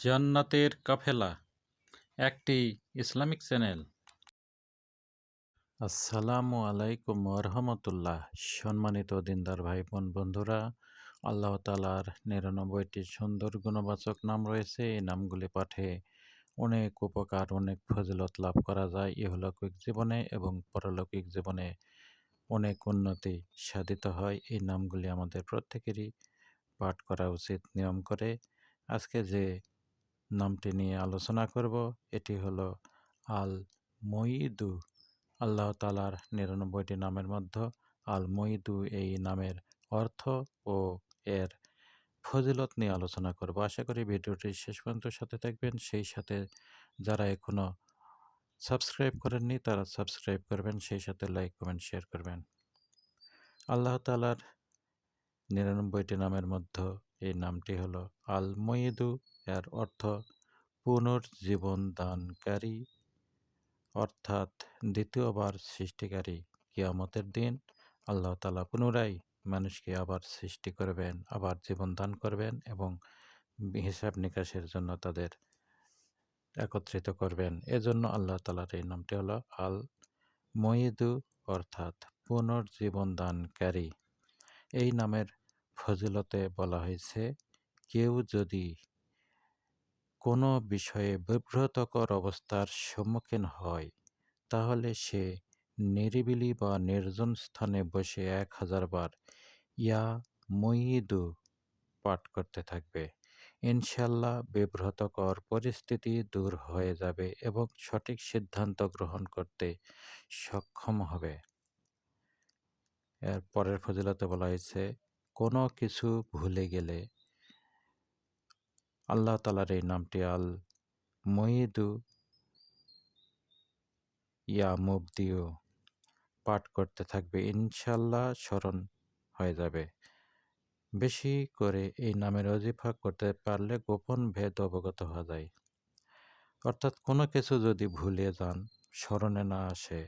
জান্নাতের কাফেলা, একটি Islamic channel. আসসালামু আলাইকুম রহমতুল্লাহ। সম্মানিত দিনদার ভাই বোন বন্ধুরা, আল্লাহ তালার নিরানব্বইটি সুন্দর গুণবাচক নাম রয়েছে। এই নামগুলি পাঠে অনেক উপকার, অনেক ফজিলত লাভ করা যায়। ইহলৌকিক জীবনে এবং পরলৌকিক জীবনে অনেক উন্নতি সাধিত হয়। এই নামগুলি আমাদের প্রত্যেকেরই পাঠ করা উচিত নিয়ম করে। আজকে যে নামটি নিয়ে আলোচনা করব। এটি হলো আল মঈদু আল্লাহ তালার নিরানব্বইটি নামের মধ্যে আল মঈদু এই নামের অর্থ ও এর ফজিলত নিয়ে আলোচনা করব। আশা করি ভিডিওটি শেষ পর্যন্ত সাথে থাকবেন। সেই সাথে যারা এখনও সাবস্ক্রাইব করেননি, তারা সাবস্ক্রাইব করবেন, সেই সাথে লাইক, কমেন্ট, শেয়ার করবেন। আল্লাহ তালার নিরানব্বইটি নামের মধ্যে এই নামটি হলো আল মঈদু এর অর্থ পুনর্জীবন দানকারী অর্থাৎ দ্বিতীয়বার সৃষ্টিকারী কিয়ামতের দিন। আল্লাহ তালা পুনরায় মানুষকে আবার সৃষ্টি করবেন, আবার জীবন দান করবেন এবং হিসাব নিকাশের জন্য তাদের একত্রিত করবেন। এজন্য আল্লাহ তালার এই নামটি হলো আল মঈদু, অর্থাৎ পুনর্জীবন দানকারী এই নামের ফজিলতে বলা হয়েছে, কেউ যদি কোনো বিষয়ে বিব্রতকর অবস্থার সম্মুখীন হয়, তাহলে সে নিরিবিলি বা নির্জন স্থানে বসে এক হাজার বার ইয়া মঈদু পাঠ করতে থাকবে। ইনশাল্লাহ বিব্রতকর পরিস্থিতি দূর হয়ে যাবে এবং সঠিক সিদ্ধান্ত গ্রহণ করতে সক্ষম হবে। এর পরের ফজিলতে বলা হয়েছে, কোনো কিছু ভুলে গেলে আল্লাহ তালার এই নামটি আল মঈদু ইয়া মুবদিও পাঠ করতে থাকবে ইনশাল্লাহ স্মরণ হয়ে যাবে। বেশি করে এই নামের অজিফা করতে পারলে গোপন ভেদ অবগত হওয়া যায়। অর্থাৎ কোনো কিছু যদি ভুলে যান, স্মরণে না আসে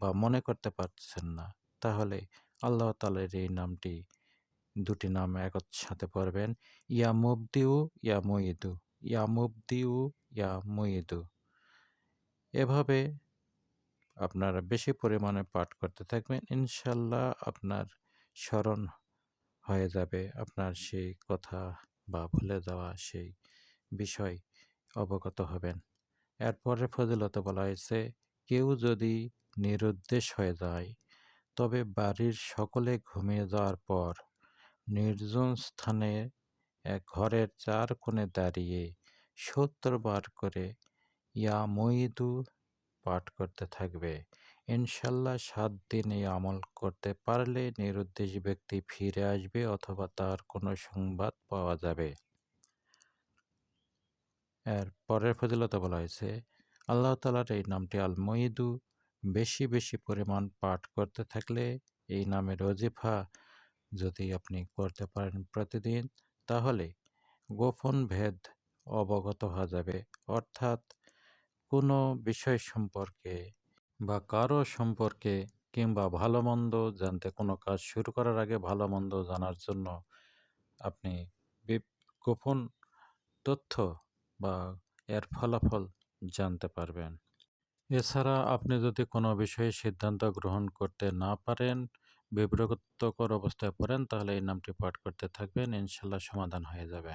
বা মনে করতে পারছেন না, তাহলে আল্লাহ তালের এই নামটি দুটি নাম একসাথে পড়বেন। ইয়া মুবদিউ, ইয়া মঈদু ইয়া মুবদিউ, ইয়া মঈদু এভাবে আপনারা বেশি পরিমাণে পাঠ করতে থাকবেন। ইনশাল্লাহ আপনার স্মরণ হয়ে যাবে। আপনার সেই কথা বা ভুলে যাওয়া সেই বিষয় অবগত হবেন। এরপরে ফজিলত বলা হয়েছে, কেউ যদি নিরুদ্দেশ হয়ে যায়, তবে বাড়ির সকলে ঘুমিয়ে যাওয়ার পর নির্জন স্থানে এক ঘরের চার কোণে দাঁড়িয়ে সত্তর বার করে ইয়া মঈদু পাঠ করতে থাকবে। ইনশাল্লাহ সাত দিন এই আমল করতে পারলে নিরুদ্দেশ ব্যক্তি ফিরে আসবে অথবা তার কোনো সংবাদ পাওয়া যাবে। এর পরের ফজিলতা বলা হয়েছে, আল্লাহ তালার এই নামটি আল মঈদু বেশি বেশি পরিমাণ পাঠ করতে থাকলে এই নামের অজিফা যদি আপনি করতে পারেন প্রতিদিন, তাহলে গোপন ভেদ অবগত হওয়া যাবে। অর্থাৎ কোনো বিষয় সম্পর্কে বা কারও সম্পর্কে কিংবা ভালো মন্দ জানতে, কোনো কাজ শুরু করার আগে ভালো মন্দ জানার জন্য আপনি গোপন তথ্য বা এর ফলাফল জানতে পারবেন। এছাড়া আপনি যদি কোনো বিষয়ে সিদ্ধান্ত গ্রহণ করতে না পারেন বিব্রতকর অবস্থায় পড়েন তাহলে এই নামটি পাঠ করতে থাকবেন ইনশাল্লাহ সমাধান হয়ে যাবে।